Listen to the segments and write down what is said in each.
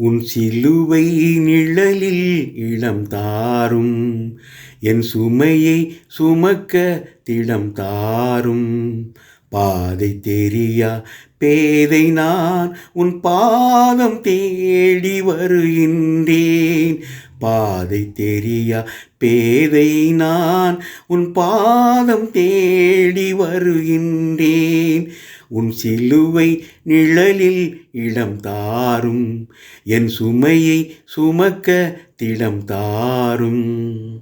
உன் சிலுவை நிழலில் இளம் தாரும் என் சுமையை சுமக்க திடம் தாரும். பாதை தெரியா பேதை நான் உன் பாதம் தேடி வருகின்றேன். பாதை தெரியா பேதை நான் உன் பாதம் தேடி வருகின்றேன். உன் சிலுவை நிழலில் இடம் தாரும். என் சுமையை சுமக்க திடம் தாரும்.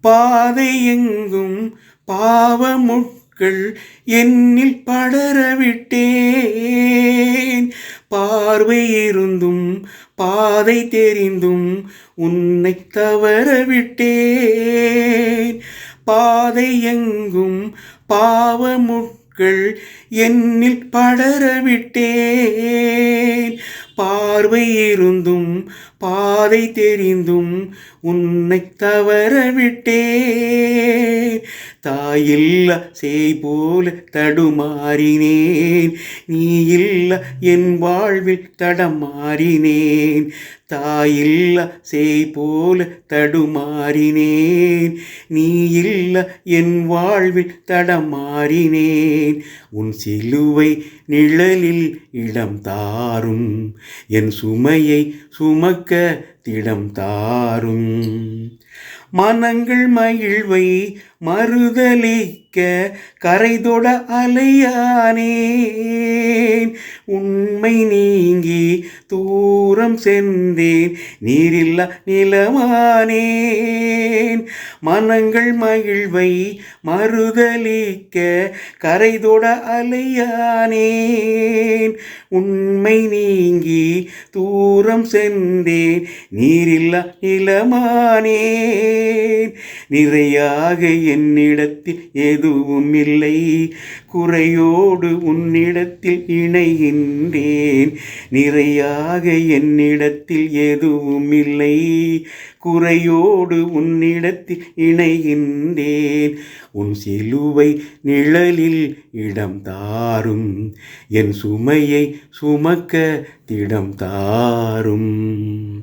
பாதை எங்கும் பாவமுட்கள் என்னில் படரவிட்டேன் பார்வை இருந்தும் பாதை தெரிந்தும் உன்னை தவறவிட்டேன் பாதை எங்கும் பாவமுட்கள் என்னில் படரவிட்டேன். பார்வை இருந்தும் பாதை தெரிந்தும் உன்னை தவறவிட்டேன். தாயில்ல செய் போல தடுமாறினேன். நீ இல்ல என் வாழ்வில் தடமாறினேன். தாயில்ல செய் போல தடுமாறினேன். நீ இல்ல என் வாழ்வில் தடமாறினேன். உன் சிலுவை நிழலில் இடம் தாரும். என் சுமையை சுமக்க திடம் தாரும். மனங்கள் மகிழ்வை மறுதலிக்க கரைதொட அலையானேன். உண்மை நீங்கி தூரம் சென்றேன் நீரில்ல நிலமானே மனங்கள் மகிழ்வை மறுதலிக்க கரைதொட அலையானேன். உண்மை நீங்கி தூரம் சென்றேன் நீரில்லா நிலமானேன். நிறையாக என்னிடத்தில் எதுவும் இல்லை குறையோடு உன்னிடத்தில் இணைகின்றேன். நிறையாக என்னிடத்தில் எதுவும் இல்லை குறையோடு உன்னிடத்தில் இணைகின்றேன். உன் சிலுவை நிழலில் இடம் தாரும். என் சுமையை சுமக்க திடம் தாரும்.